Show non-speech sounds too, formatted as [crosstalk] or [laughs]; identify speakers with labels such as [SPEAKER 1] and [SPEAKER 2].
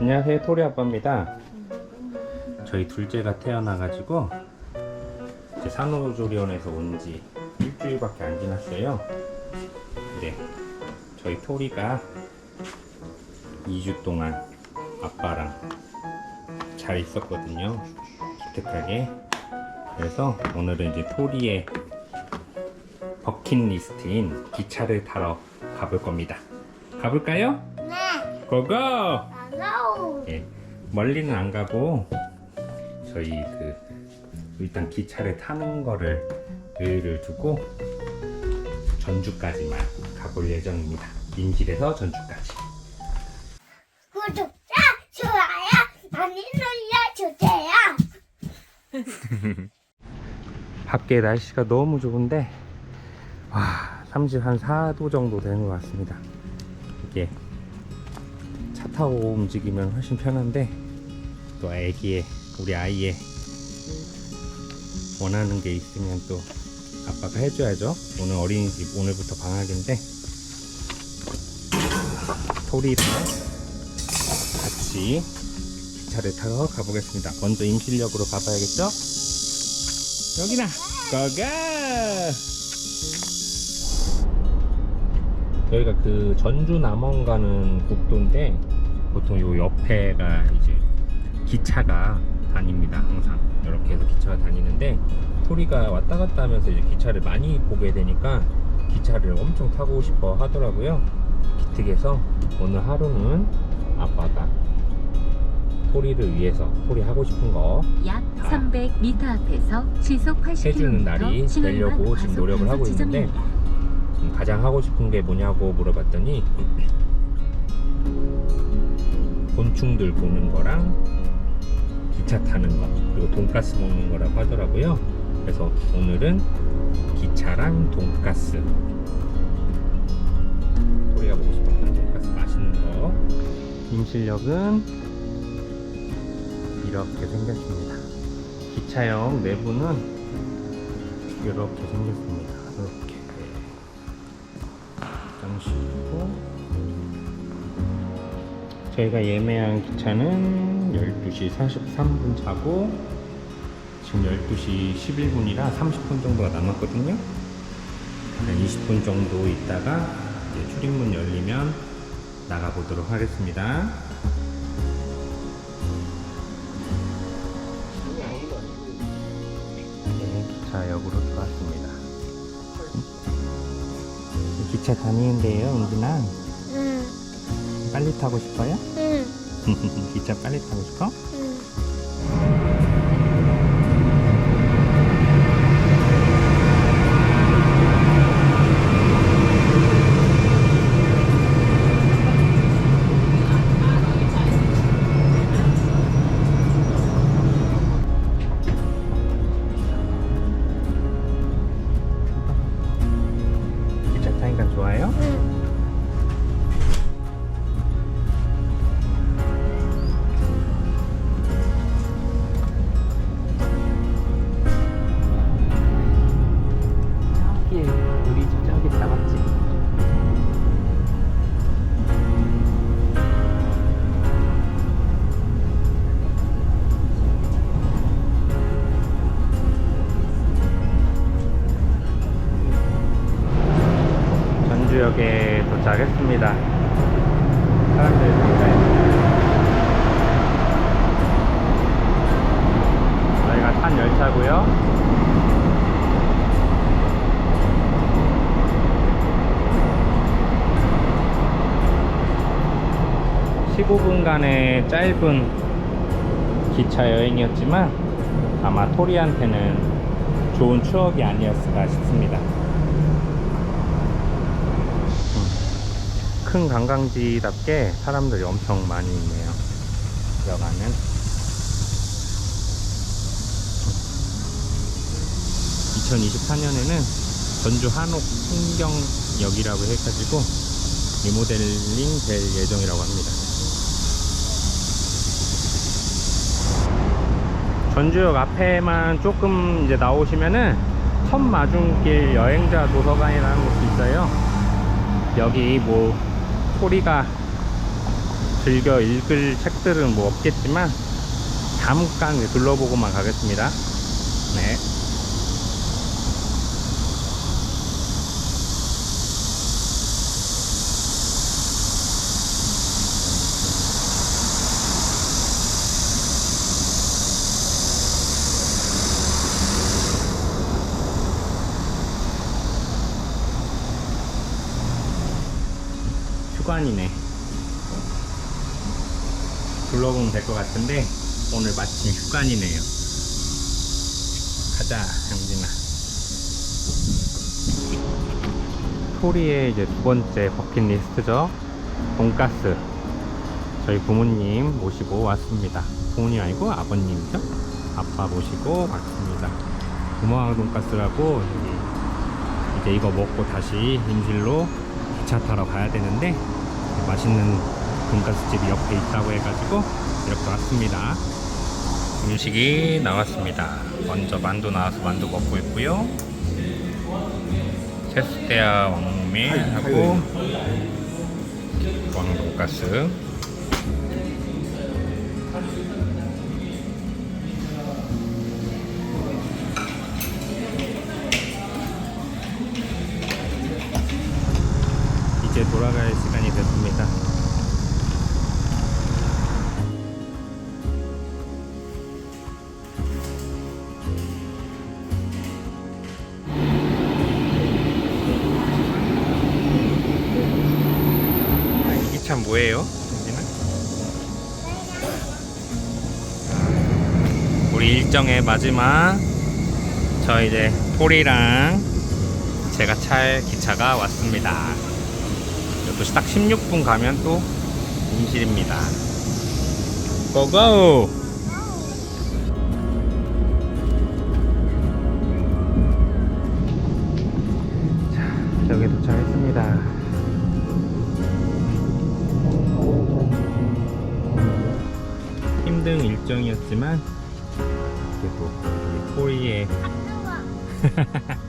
[SPEAKER 1] 안녕하세요 토리 아빠입니다 저희 둘째가 태어나가지고 이제 산후조리원에서 온 지 일주일밖에 안 지났어요 근데 저희 토리가 2주 동안 아빠랑 잘 있었거든요 기특하게 그래서 오늘은 이제 토리의 버킷리스트인 기차를 타러 가볼 겁니다 가볼까요?
[SPEAKER 2] 네.
[SPEAKER 1] 고고! 예, 멀리는 안 가고 저희 그 일단 기차를 타는 거를 의의를 두고 전주까지만 가볼 예정입니다. 인질에서 전주까지.
[SPEAKER 2] 구독자 좋아요 많이 눌러주세요. [laughs]
[SPEAKER 1] 밖에 날씨가 너무 좋은데 와30한 4도 정도 되는 것 같습니다. 이게 차 타고 움직이면 훨씬 편한데 또 애기의 우리 아이의 원하는 게 있으면 또 아빠가 해줘야죠. 오늘 어린이집 오늘부터 방학인데 토리랑 같이 기차를 타러 가보겠습니다. 먼저 임실역으로 가봐야겠죠? 여기나 고고 여기가 그 전주 남원 가는 국도인데 보통 요 옆에가 이제 기차가 다닙니다 항상. 이렇게 해서 기차가 다니는데 토리가 왔다 갔다 하면서 이제 기차를 많이 보게 되니까 기차를 엄청 타고 싶어 하더라고요. 기특해서 오늘 하루는 아빠가 토리를 위해서 토리 하고 싶은 거약다
[SPEAKER 3] 300m 앞에서 시속 80km
[SPEAKER 1] 해주는 날이 되려고 지금 노력을 하고 있는데 가장 하고 싶은 게 뭐냐고 물어봤더니 곤충들 보는 거랑 기차 타는 거 그리고 돈가스 먹는 거라고 하더라고요. 그래서 오늘은 기차랑 돈가스. 토리가 먹고 싶었던 돈가스 맛있는 거. 임실역은 이렇게 생겼습니다. 기차역 내부는 이렇게 생겼습니다. 이렇게. 장식이고 저희가 예매한 기차는 12시 43분 차고 지금 12시 11분이라 30분 정도가 남았거든요. 한 20분 정도 있다가 이제 출입문 열리면 나가 보도록 하겠습니다. 네, 기차역으로 들어왔습니다. 기차 다니는데요, 은진아.
[SPEAKER 2] 응.
[SPEAKER 1] 빨리 타고 싶어요?
[SPEAKER 2] 응. [laughs]
[SPEAKER 1] 기차 빨리 타고 싶어? 전주역에 도착했습니다. 사람들이 굉장히 저희가 탄 열차고요. 15분간의 짧은 기차 여행이었지만 아마 토리한테는 좋은 추억이 아니었을까 싶습니다. 큰 관광지답게 사람들이 엄청 많이 있네요. 들어가면 2024년에는 전주 한옥 풍경역이라고 해가지고 리모델링 될 예정이라고 합니다. 전주역 앞에만 조금 이제 나오시면은 천마중길 여행자 도서관이라는 곳이 있어요. 여기 뭐 소리가 즐겨 읽을 책들은 뭐 없겠지만 잠깐 둘러보고만 가겠습니다. 네. 휴관이네. 둘러보면 될 것 같은데 오늘 마침 휴관이네요. 가자, 영진아. 토리의 이제 두 번째 버킷리스트죠. 돈가스. 저희 부모님 모시고 왔습니다. 부모님 아니고 아버님이죠. 아빠 모시고 왔습니다. 구멍 돈가스라고 이제 이거 먹고 다시 임실로 기차 타러 가야 되는데 맛있는 돈가스 집이 옆에 있다고 해가지고 이렇게 왔습니다. 음식이 나왔습니다. 먼저 만두 나와서 만두 먹고 있고요. 세스테아 왕메하고 왕 돈가스. 이제 돌아갈 시간이 됐습니다. 이게 참 뭐예요? 우리 일정의 마지막 저 이제 토리랑 제가 탈 기차가 왔습니다. 또딱 16분 가면 또 임실입니다. 고고! 자, 여기 도착했습니다. 힘든 일정이었지만 그래도 우리 코리의 [laughs]